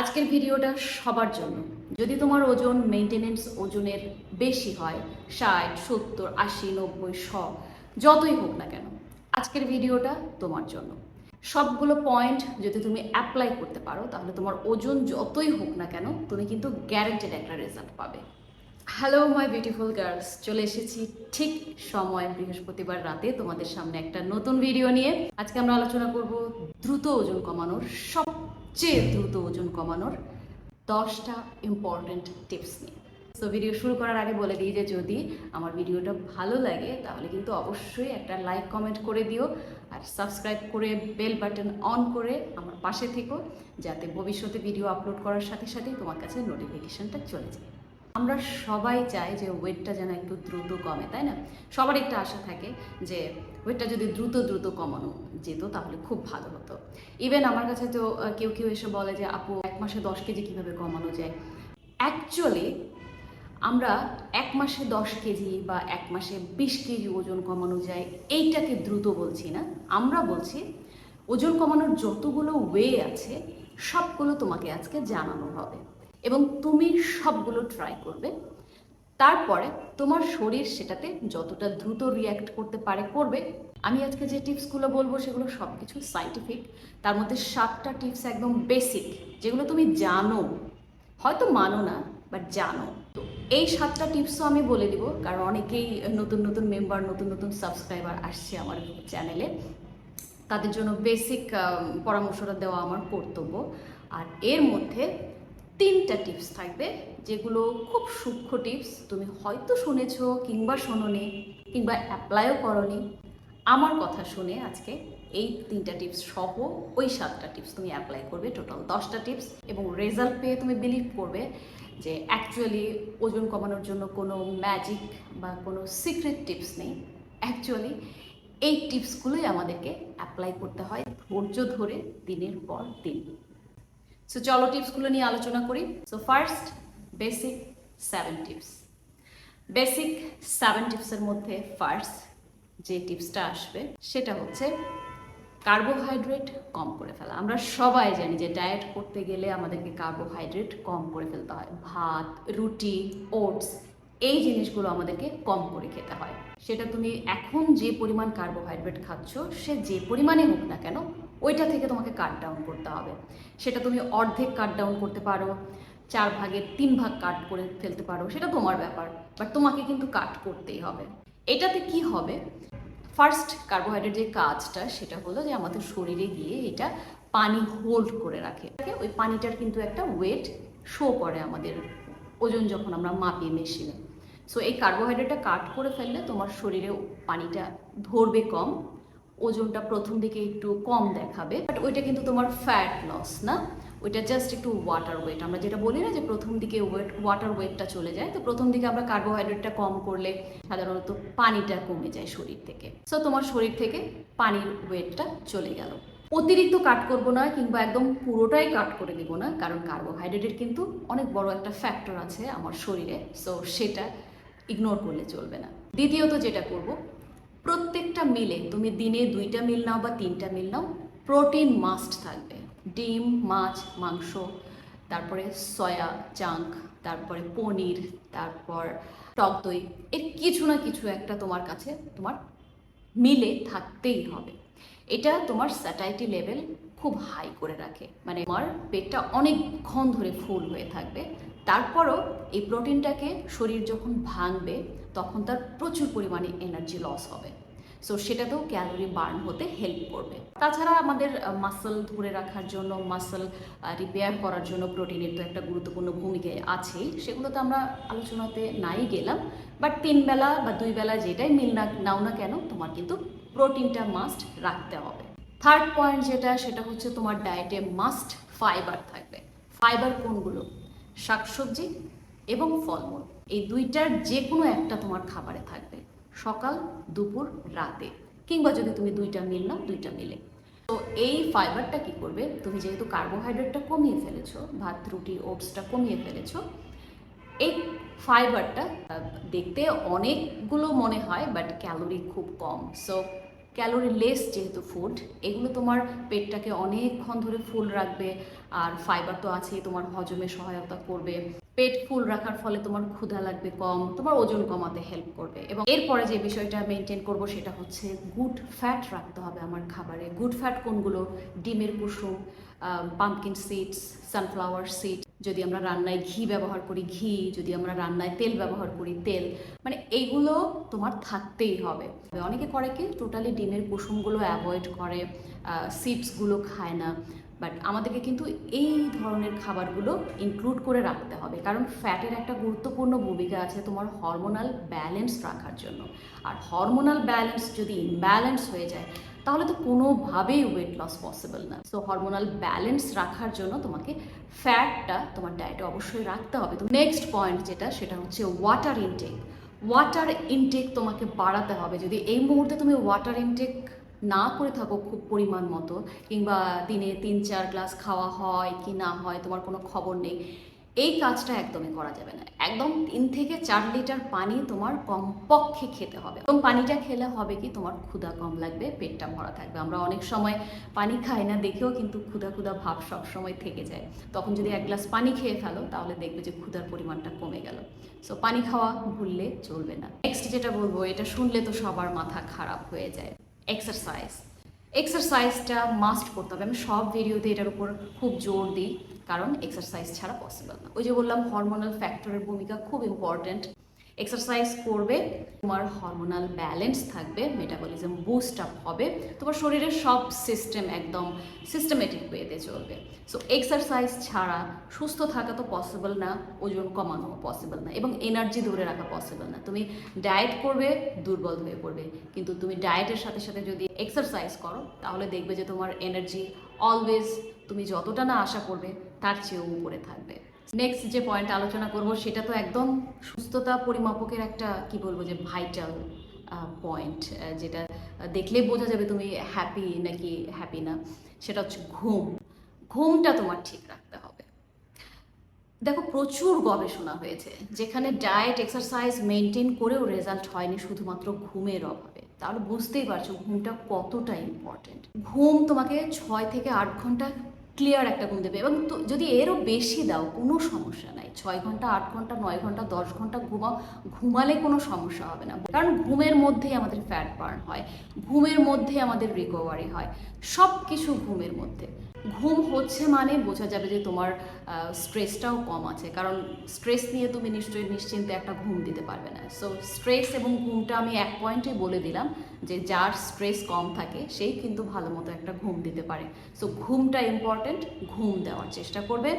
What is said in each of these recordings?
আজকের ভিডিওটা সবার জন্য। যদি তোমার ওজন মেনটেনেন্স ওজনের বেশি হয়, ষাট, সত্তর, আশি, নব্বই, শ, যতই হোক না কেন, আজকের ভিডিওটা তোমার জন্য। সবগুলো পয়েন্ট যদি তুমি অ্যাপ্লাই করতে পারো, তাহলে তোমার ওজন যতই হোক না কেন, তুমি কিন্তু গ্যারেন্টেড একটা রেজাল্ট পাবে। হ্যালো মাই বিউটিফুল গার্লস চলে এসেছি ঠিক সময় বৃহস্পতিবার রাতে তোমাদের সামনে একটা নতুন ভিডিও নিয়ে। আজকে আমরা আলোচনা করব দ্রুত ওজন কমানোর সবচেয়ে দ্রুত ওজন কমানোর দশটা ইম্পর্ট্যান্ট টিপস নিয়ে। তো ভিডিও শুরু করার আগে বলে দিই যে, যদি আমার ভিডিওটা ভালো লাগে, তাহলে কিন্তু অবশ্যই একটা লাইক কমেন্ট করে দিও আর সাবস্ক্রাইব করে বেল বাটন অন করে আমার পাশে থেকো, যাতে ভবিষ্যতে ভিডিও আপলোড করার সাথে সাথেই তোমার কাছে নোটিফিকেশানটা চলে যায়। আমরা সবাই চাই যে ওয়েটটা যেন একটু দ্রুত কমে, তাই না? সবার একটা আশা থাকে যে ওয়েটটা যদি দ্রুত দ্রুত কমানো যেত তাহলে খুব ভালো হতো। ইভেন আমার কাছে তো কেউ কেউ এসে বলে যে, আপু, এক মাসে দশ কেজি কীভাবে কমানো যায়? অ্যাকচুয়ালি আমরা এক মাসে দশ কেজি বা এক মাসে বিশ কেজি ওজন কমানো যায়, এইটাকে দ্রুত বলছি না। আমরা বলছি, ওজন কমানোর যতগুলো ওয়ে আছে, সবগুলো তোমাকে আজকে জানানো হবে। এবং তুমি সবগুলো ট্রাই করবে। তারপরে তোমার শরীর সেটাতে যতটা দ্রুত রিয়্যাক্ট করতে পারে, করবে। আমি আজকে যে টিপসগুলো বলব সেগুলো সব কিছু সাইন্টিফিক তার মধ্যে সাতটা টিপস একদম বেসিক যেগুলো তুমি জানো। হয়তো মানো না বাট জানো। তো এই সাতটা টিপসও আমি বলে দিব, কারণ অনেকেই নতুন নতুন মেম্বার নতুন নতুন সাবস্ক্রাইবার আসছে আমার চ্যানেলে তাদের জন্য বেসিক পরামর্শটা দেওয়া আমার কর্তব্য। আর এর মধ্যে তিনটা টিপস থাকবে, যেগুলো খুব সূক্ষ্ম টিপস। তুমি হয়তো শুনেছো কিংবা শোনোনি কিংবা অ্যাপ্লাইও করনি। আমার কথা শুনে আজকে এই তিনটা টিপস সহ ওই সাতটা টিপস তুমি অ্যাপ্লাই করবে টোটাল দশটা টিপস। এবং রেজাল্ট পেয়ে তুমি বিলিভ করবে যে অ্যাকচুয়ালি ওজন কমানোর জন্য কোনো ম্যাজিক বা কোনো সিক্রেট টিপস নেই। অ্যাকচুয়ালি এই টিপসগুলোই আমাদেরকে অ্যাপ্লাই করতে হয় ধৈর্য ধরে দিনের পর দিন। সো চলো টিপসগুলো নিয়ে আলোচনা করি। So first basic seven tips basic seven টিপসের মধ্যে ফার্স্ট যে টিপসটা আসবে, সেটা হচ্ছে কার্বোহাইড্রেট কম করে ফেলা। আমরা সবাই জানি যে ডায়েট করতে গেলে আমাদেরকে কার্বোহাইড্রেট কম করে ফেলতে হয়। ভাত, রুটি ওটস এই জিনিসগুলো আমাদেরকে কম করে খেতে হয়। সেটা তুমি এখন যে পরিমাণ কার্বোহাইড্রেট খাচ্ছ, সে যে পরিমাণে হোক না কেন, ওইটা থেকে তোমাকে কাট ডাউন করতে হবে। সেটা তুমি অর্ধেক কাট ডাউন করতে পারো, চার ভাগের তিন ভাগ কাট করে ফেলতে পারো, সেটা তোমার ব্যাপার বাট তোমাকে কিন্তু কাট করতেই হবে। এটাতে কি হবে? ফার্স্ট কার্বোহাইড্রেট যে কাজটা, সেটা হলো যে আমাদের শরীরে গিয়ে এটা পানি হোল্ড করে রাখে। ওই পানিটার কিন্তু একটা ওয়েট শো করে আমাদের ওজন যখন আমরা মাপি, মেশিনে। সো এই কার্বোহাইড্রেটটা কাট করে ফেললে তোমার শরীরে পানিটা ধরবে কম, ওজনটা প্রথম দিকে একটু কম দেখাবে বাট ওইটা কিন্তু তোমার ফ্যাট লস না? ওইটা জাস্ট একটু ওয়াটার ওয়েট আমরা যেটা বলি না যে প্রথম দিকে ওয়েট ওয়াটার ওয়েটটা চলে যায়, তো প্রথম দিকে আমরা কার্বোহাইড্রেটটা কম করলে সাধারণত পানিটা কমে যায় শরীর থেকে। সো তোমার শরীর থেকে পানির ওয়েটটা চলে গেল। অতিরিক্ত কাট করব না, কিংবা একদম পুরোটাই কাট করে দিব না, কারণ কার্বোহাইড্রেটের কিন্তু অনেক বড় একটা ফ্যাক্টর আছে আমার শরীরে। সো সেটা ইগনোর করলে চলবে না। দ্বিতীয়ত যেটা করব, প্রত্যেকটা মিলে তুমি দিনে দুইটা মিল নাও বা তিনটা মিল নাও প্রোটিন মাস্ট থাকবে। ডিম, মাছ, মাংস, তারপরে সয়া চাঙ্ক তারপরে পনির, তারপর টক দই, এর কিছু না কিছু একটা তোমার কাছে তোমার মিলে থাকতেই হবে। এটা তোমার স্যাটাইটি লেভেল খুব হাই করে রাখে। মানে তোমার পেটটা অনেকক্ষণ ধরে ফুল হয়ে থাকবে। তারপরও এই প্রোটিনটাকে শরীর যখন ভাঙবে, তখন তার প্রচুর পরিমাণে এনার্জি লস হবে। সো সেটাতেও ক্যালোরি বার্ন হতে হেল্প করবে। তাছাড়া আমাদের মাসল ধরে রাখার জন্য মাসল রিপেয়ার করার জন্য প্রোটিনের তো একটা গুরুত্বপূর্ণ ভূমিকা আছেই সেগুলো তো আমরা আলোচনাতে নাই গেলাম। বাট তিন বেলা বা দুই বেলা যেটাই মিল না, নাও না কেন, তোমার কিন্তু প্রোটিনটা মাস্ট রাখতে হবে। থার্ড পয়েন্ট যেটা, সেটা হচ্ছে তোমার ডায়েটে মাস্ট ফাইবার থাকবে। ফাইবার কোনগুলো? শাকসবজি এবং ফলমূল। এই দুইটার যে কোনো একটা তোমার খাবারে থাকবে। সকাল, দুপুর, রাতে। কিংবা যদি তুমি দুইটা মিল নাও, দুইটা মিলে। তো এই ফাইবারটা কি করবে? তুমি যেহেতু কার্বোহাইড্রেটটা কমিয়ে ফেলেছো, ভাত, রুটি, ওটসটা কমিয়ে ফেলেছো, এই ফাইবারটা দেখতে অনেকগুলো মনে হয় বাট ক্যালোরি খুব কম। সো ক্যালোরি লেস যেহেতু ফুড, এগুলো তোমার পেটটাকে অনেকক্ষণ ধরে ফুল রাখবে, আর ফাইবার তো আছেই, তোমার হজমে সহায়তা করবে। পেট ফুল রাখার ফলে তোমার ক্ষুধা লাগবে কম, তোমার ওজন কমাতে হেল্প করবে। এবং এরপরে যে বিষয়টা মেনটেন করব সেটা হচ্ছে গুড ফ্যাট রাখতে হবে আমার খাবারে। গুড ফ্যাট কোনগুলো? ডিমের কুসুম পাম্পকিন সিডস সানফ্লাওয়ার সিড যদি আমরা রান্নায় ঘি ব্যবহার করি, ঘি, যদি আমরা রান্নায় তেল ব্যবহার করি, তেল মানে এইগুলো তোমার থাকতেই হবে। অনেকে করে কি টোটালি ডিমের কুসুমগুলো অ্যাভয়েড করে সিডসগুলো খায় না। বাট আমাদেরকে কিন্তু এই ধরনের খাবারগুলো ইনক্লুড করে রাখতে হবে। কারণ ফ্যাটের একটা গুরুত্বপূর্ণ ভূমিকা আছে তোমার হরমোনাল ব্যালেন্স রাখার জন্য। আর হরমোনাল ব্যালেন্স যদি ইমব্যালেন্স হয়ে যায় তাহলে তো কোনোভাবেই ওয়েট লস পসিবল না। সো হরমোনাল ব্যালেন্স রাখার জন্য তোমাকে ফ্যাটটা তোমার ডায়েটে অবশ্যই রাখতে হবে। তো নেক্সট পয়েন্ট যেটা, সেটা হচ্ছে ওয়াটার ইনটেক ওয়াটার ইনটেক তোমাকে বাড়াতে হবে। যদি এই মুহূর্তে তুমি ওয়াটার ইনটেক না করে থাকো খুব পরিমাণ মতো, কিংবা দিনে তিন চার গ্লাস খাওয়া হয় কি না হয়, তোমার কোনো খবর নেই এই কাজটা একদমই করা যাবে না। একদম তিন থেকে চার লিটার পানি তোমার কমপক্ষে খেতে হবে। এবং পানিটা খেলে হবে কি তোমার ক্ষুধা কম লাগবে, পেটটা ভরা থাকবে। আমরা অনেক সময় পানি খাই না, দেখেও কিন্তু ক্ষুধা ক্ষুধা ভাব সব সময় থেকে যায়। তখন যদি এক গ্লাস পানি খেয়ে ফেলো, তাহলে দেখবে যে ক্ষুধার পরিমাণটা কমে গেল। সো পানি খাওয়া ভুললে চলবে না। নেক্সট যেটা বলব, এটা শুনলে তো সবার মাথা খারাপ হয়ে যায়। এক্সারসাইজ এক্সারসাইজটা মাস্ট করতে হবে। আমি সব ভিডিওতে এটার উপর খুব জোর দিই। কারণ এক্সারসাইজ ছাড়া পসিবল না। ওই যে বললাম হরমোনাল ফ্যাক্টরের ভূমিকা খুব ইম্পর্ট্যান্ট এক্সারসাইজ করবে, তোমার হরমোনাল ব্যালেন্স থাকবে মেটাবলিজম বুস্ট আপ হবে, তোমার শরীরের সব সিস্টেম একদম সিস্টেমেটিক ওয়েতে চলবে। সো এক্সারসাইজ ছাড়া সুস্থ থাকা তো পসিবল না, ওজন কমানো পসিবল না, এবং এনার্জি ধরে রাখা পসিবল না। তুমি ডায়েট করবে, দুর্বল হয়ে পড়বে। কিন্তু তুমি ডায়েটের সাথে সাথে যদি এক্সারসাইজ করো, তাহলে দেখবে যে তোমার এনার্জি অলওয়েজ তুমি যতটা না আশা করবে তার চেয়েও উপরে থাকবে। নেক্সট যে পয়েন্ট আলোচনা করব, সেটা তো একদম সুস্থতা পরিমাপকের একটা, কি বলব, যে ভাইটাল পয়েন্ট যেটা দেখলে বোঝা যাবে তুমি হ্যাপি নাকি হ্যাপি না। সেটা হচ্ছে ঘুম। ঘুমটা তোমার ঠিক রাখতে হবে। দেখো, প্রচুর গবেষণা হয়েছে, যেখানে ডায়েট এক্সারসাইজ মেনটেন করেও রেজাল্ট হয়নি শুধুমাত্র ঘুমের অভাবে। তাহলে বুঝতেই পারছ, ঘুমটা কতটা ইম্পর্টেন্ট ঘুম তোমাকে ছয় থেকে আট ঘণ্টা ক্লিয়ার একটা ঘুম দেবে। এবং যদি এরও বেশি দাও, কোনো সমস্যা নাই। ছয় ঘণ্টা, আট ঘণ্টা, নয় ঘণ্টা, দশ ঘণ্টা ঘুমাও, ঘুমালে কোনো সমস্যা হবে না। কারণ ঘুমের মধ্যেই আমাদের ফ্যাট বার্ন হয়। ঘুমের মধ্যে আমাদের রিকভারি হয়। সব কিছু ঘুমের মধ্যে। ঘুম হচ্ছে মানে বোঝা যাবে যে তোমার স্ট্রেসটাও কম আছে। কারণ স্ট্রেস নিয়ে তুমি নিশ্চয়ই নিশ্চিন্তে একটা ঘুম দিতে পারবে না। সো স্ট্রেস এবং ঘুমটা আমি এক পয়েন্টে বলে দিলাম যে যার স্ট্রেস কম থাকে, সেই কিন্তু ভালো মতো একটা ঘুম দিতে পারে। সো ঘুমটা ইম্পর্ট্যান্ট ঘুম দেওয়ার চেষ্টা করবে।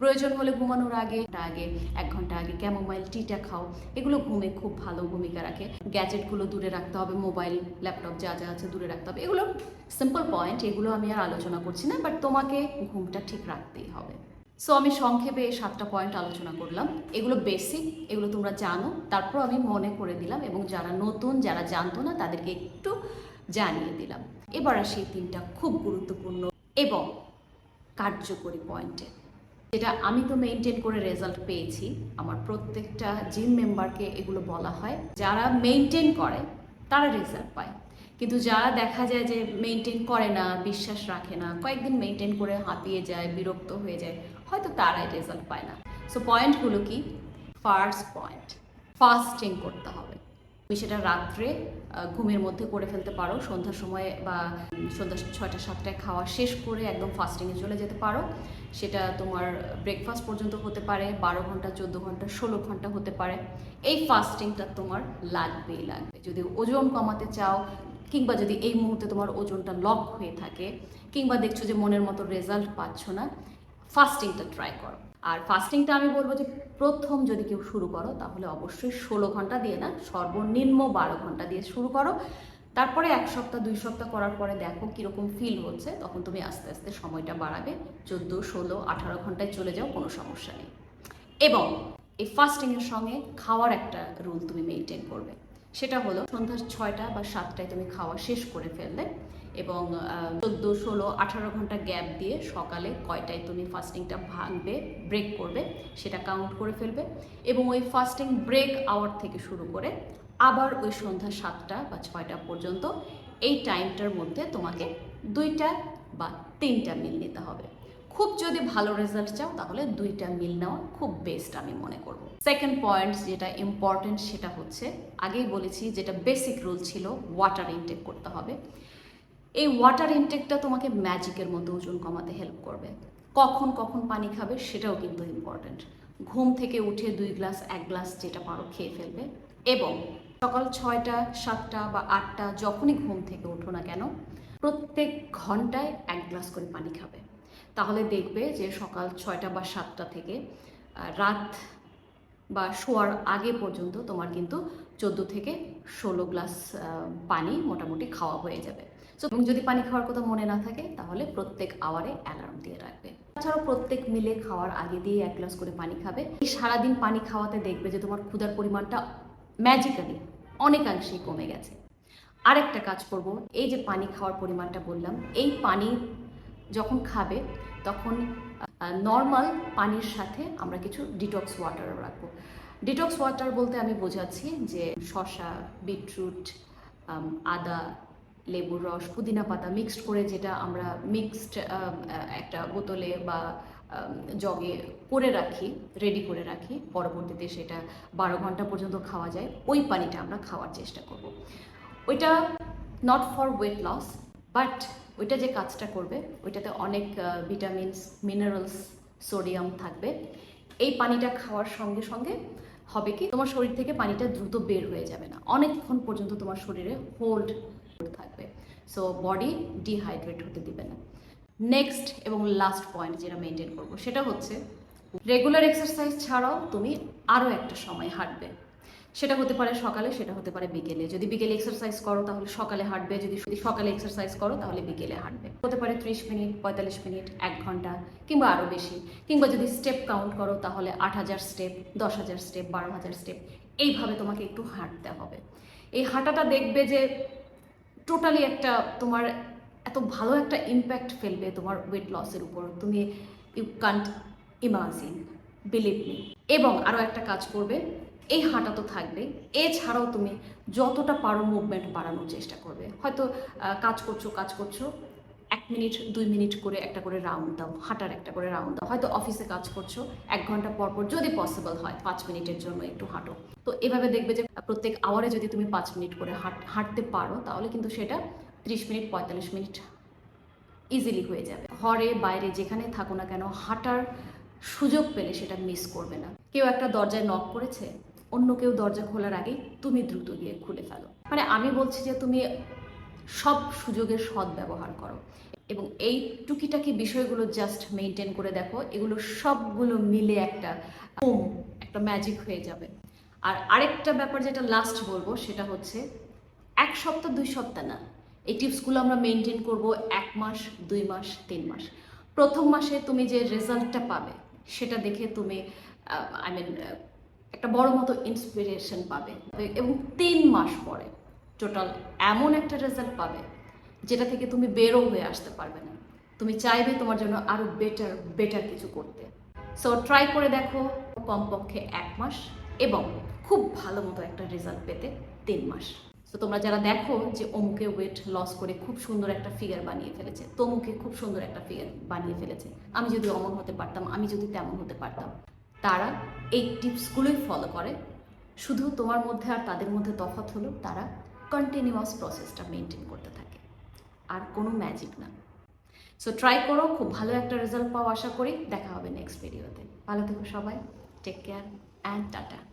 প্রয়োজন হলে ঘুমানোর আগে আগে, এক ঘণ্টা আগে ক্যামোমাইল টিটা খাও। এগুলো ঘুমে খুব ভালো ভূমিকা রাখে। গ্যাজেটগুলো দূরে রাখতে হবে মোবাইল ল্যাপটপ যা যা আছে দূরে রাখতে হবে। এগুলো সিম্পল পয়েন্ট এগুলো আমি আর আলোচনা করছি না বাট তোমাকে ঘুমটা ঠিক রাখতেই হবে। সো আমি সংক্ষেপে এই সাতটা পয়েন্ট আলোচনা করলাম। এগুলো বেসিক এগুলো তোমরা জানো। তারপর আমি মনে করে দিলাম এবং যারা নতুন, যারা জানতো না, তাদেরকে একটু জানিয়ে দিলাম। এবার আসি তিনটা খুব গুরুত্বপূর্ণ এবং কার্যকরী পয়েন্টে যেটা আমি তো মেনটেন করে রেজাল্ট পেয়েছি। আমার প্রত্যেকটা জিম মেম্বারকে এগুলো বলা হয়। যারা মেনটেন করে, তারা রেজাল্ট পায়। কিন্তু যারা দেখা যায় যে মেনটেন করে না, বিশ্বাস রাখে না, কয়েকদিন মেনটেন করে হাঁপিয়ে যায়, বিরক্ত হয়ে যায়, হয়তো তারাই রেজাল্ট পায় না। সো পয়েন্টগুলো কি? ফার্স্ট পয়েন্ট ফাস্টিং করতে হবে। তুমি সেটা রাত্রে ঘুমের মধ্যে করে ফেলতে পারো, সন্ধ্যার সময় বা সন্ধ্যা ছয়টা, সাতটায় খাওয়া শেষ করে একদম ফাস্টিংয়ে চলে যেতে পারো। সেটা তোমার ব্রেকফাস্ট পর্যন্ত হতে পারে, বারো ঘণ্টা, চোদ্দ ঘণ্টা, ষোলো ঘণ্টা হতে পারে। এই ফাস্টিংটা তোমার লাগবেই লাগবে। যদি ওজন কমাতে চাও কিংবা যদি এই মুহূর্তে তোমার ওজনটা লক হয়ে থাকে, কিংবা দেখছ যে মনের মতো রেজাল্ট পাচ্ছ না ফাস্টিংটা ট্রাই করো। আর ফাস্টিংটা আমি বলব যে প্রথম যদি কেউ শুরু করো, তাহলে অবশ্যই ষোলো ঘণ্টা দিয়ে না, সর্বনিম্ন বারো ঘণ্টা দিয়ে শুরু করো। তারপরে এক সপ্তাহ, দুই সপ্তাহ করার পরে দেখো কীরকম ফিল হচ্ছে, তখন তুমি আস্তে আস্তে সময়টা বাড়াবে। চোদ্দ, ষোলো, আঠারো ঘন্টায় চলে যাও, কোনো সমস্যা নেই। এবং এই ফাস্টিংয়ের সঙ্গে খাওয়ার একটা রুল তুমি মেনটেন করবে। সেটা হলো সন্ধ্যা ছয়টা বা সাতটায় তুমি খাওয়া শেষ করে ফেললে এবং চোদ্দ, ষোলো, আঠারো ঘণ্টা গ্যাপ দিয়ে সকালে কয়টায় তুমি ফাস্টিংটা ভাঙবে, ব্রেক করবে সেটা কাউন্ট করে ফেলবে এবং ওই ফাস্টিং ব্রেক আওয়ার থেকে শুরু করে আবার ওই সন্ধ্যা সাতটা বা ছয়টা পর্যন্ত এই টাইমটার মধ্যে তোমাকে দুইটা বা তিনটা মিল নিতে হবে। খুব যদি ভালো রেজাল্ট চাও, তাহলে দুইটা মিল নেওয়া খুব বেস্ট আমি মনে করব। সেকেন্ড পয়েন্ট যেটা ইম্পর্টেন্ট সেটা হচ্ছে, আগেই বলেছি যেটা বেসিক রুল ছিল ওয়াটার ইনটেক করতে হবে। এই ওয়াটার ইনটেকটা তোমাকে ম্যাজিকের মতো ওজন কমাতে হেল্প করবে। কখন কখন পানি খাবে সেটাও কিন্তু ইম্পর্ট্যান্ট ঘুম থেকে উঠে দুই গ্লাস এক গ্লাস যেটা পারো খেয়ে ফেলবে। এবং সকাল ছয়টা, সাতটা বা আটটা যখনই ঘুম থেকে ওঠো না কেন, প্রত্যেক ঘন্টায় এক গ্লাস করে পানি খাবে। তাহলে দেখবে যে সকাল ছয়টা বা সাতটা থেকে রাত বা শোয়ার আগে পর্যন্ত তোমার কিন্তু চোদ্দ থেকে ষোলো গ্লাস পানি মোটামুটি খাওয়া হয়ে যাবে। সো এবং যদি পানি খাওয়ার কথা মনে না থাকে, তাহলে প্রত্যেক আওয়ারে অ্যালার্ম দিয়ে রাখবে। তাছাড়াও প্রত্যেক মিলে খাওয়ার আগে দিয়ে এক গ্লাস করে পানি খাবে। এই সারাদিন পানি খাওয়াতে দেখবে যে তোমার ক্ষুধার পরিমাণটা ম্যাজিক্যালি অনেকাংশেই কমে গেছে। আরেকটা কাজ করব, এই যে পানি খাওয়ার পরিমাণটা বললাম, এই পানি যখন খাবে, তখন নর্মাল পানির সাথে আমরা কিছু ডিটক্স ওয়াটারও রাখব। ডিটক্স ওয়াটার বলতে আমি বোঝাচ্ছি যে শসা, বিটরুট আদা, লেবুর রস, পুদিনা পাতা মিক্সড করে যেটা আমরা মিক্সড একটা বোতলে বা জগে করে রাখি রেডি করে রাখি, পরবর্তীতে সেটা বারো ঘণ্টা পর্যন্ত খাওয়া যায়, ওই পানিটা আমরা খাওয়ার চেষ্টা করব। ওইটা not for weight loss but ওইটা যে কাজটা করবে, ওইটাতে অনেক ভিটামিনস মিনারেলস সোডিয়াম থাকবে। এই পানিটা খাওয়ার সঙ্গে সঙ্গে হবে কি, তোমার শরীর থেকে পানিটা দ্রুত বের হয়ে যাবে না। অনেকক্ষণ পর্যন্ত তোমার শরীরে হোল্ড থাকবে। সো বডি ডিহাইড্রেট হতে দিবে না। নেক্সট এবং লাস্ট পয়েন্ট যেটা মেনটেন করব, সেটা হচ্ছে রেগুলার এক্সারসাইজ ছাড়াও তুমি আরও একটা সময় হাঁটবে। সেটা হতে পারে সকালে, সেটা হতে পারে বিকেলে। যদি বিকেলে এক্সারসাইজ করো, তাহলে সকালে হাঁটবে। যদি সকালে এক্সারসাইজ করো, তাহলে বিকেলে হাঁটবে। হতে পারে ত্রিশ মিনিট, পঁয়তাল্লিশ মিনিট, এক ঘণ্টা, কিংবা আরও বেশি। কিংবা যদি স্টেপ কাউন্ট করো, তাহলে আট হাজার স্টেপ দশ হাজার স্টেপ বারো হাজার স্টেপ এইভাবে তোমাকে একটু হাঁটতে হবে। এই হাঁটাটা দেখবে যে টোটালি একটা তোমার এত ভালো একটা ইম্প্যাক্ট ফেলবে তোমার ওয়েট লসের উপর। তুমি you can't imagine believe me এবং আরও একটা কাজ করবে এই হাঁটা তো থাকবে এছাড়াও তুমি যতটা পারো মুভমেন্ট বাড়ানোর চেষ্টা করবে। হয়তো কাজ করছ কাজ করছ, এক মিনিট, দুই মিনিট করে একটা করে রাউন্ড দাও, হাঁটার একটা করে রাউন্ড দাও। হয়তো অফিসে কাজ করছ, এক ঘণ্টা পর পর যদি পসিবল হয়, পাঁচ মিনিটের জন্য একটু হাঁটো। তো এভাবে দেখবে যে প্রত্যেক আওয়ারে যদি তুমি পাঁচ মিনিট করে হাঁট, হাঁটতে পারো, তাহলে কিন্তু সেটা ত্রিশ মিনিট, পঁয়তাল্লিশ মিনিট ইজিলি হয়ে যাবে। ঘরে, বাইরে, যেখানে থাকো না কেন, হাঁটার সুযোগ পেলে সেটা মিস করবে না। কেউ একটা দরজায় নক করেছে অন্য কেউ দরজা খোলার আগেই তুমি দ্রুত গিয়ে খুলে ফেলো। মানে আমি বলছি যে তুমি সব সুযোগের সৎ ব্যবহার করো। এবং এই টুকিটাকি বিষয়গুলো জাস্ট মেনটেন করে দেখো, এগুলো সবগুলো মিলে একটা হোম একটা ম্যাজিক হয়ে যাবে। আর আরেকটা ব্যাপার যেটা লাস্ট বলব, সেটা হচ্ছে এক সপ্তাহ, দুই সপ্তাহ না, এই টিপসগুলো আমরা মেনটেন করব এক মাস, দুই মাস, তিন মাস। প্রথম মাসে তুমি যে রেজাল্টটা পাবে, সেটা দেখে তুমি আই মিন একটা বড় মতো ইন্সপিরেশন পাবে। এবং তিন মাস পরে টোটাল এমন একটা রেজাল্ট পাবে, যেটা থেকে তুমি বেরো হয়ে আসতে পারবে না। তুমি চাইবে তোমার জন্য আরও বেটার বেটার কিছু করতে। সো ট্রাই করে দেখো কমপক্ষে এক মাস এবং খুব ভালো মতো একটা রেজাল্ট পেতে তিন মাস। তো তোমরা যারা দেখো যে অমুকে ওয়েট লস করে খুব সুন্দর একটা ফিগার বানিয়ে ফেলেছে, তমুকে খুব সুন্দর একটা ফিগার বানিয়ে ফেলেছে। আমি যদি অমন হতে পারতাম, আমি যদি তেমন হতে পারতাম। তারা এই টিপসগুলোই ফলো করে। শুধু তোমার মধ্যে আর তাদের মধ্যে তফাৎ হলো, তারা কন্টিনিউয়াস প্রসেসটা মেনটেন করতে থাকে। আর কোনো ম্যাজিক না। সো ট্রাই করো, খুব ভালো একটা রেজাল্ট পাও, আশা করি। দেখা হবে নেক্সট ভিডিওতে ভালো থেকো সবাই। Take care and tata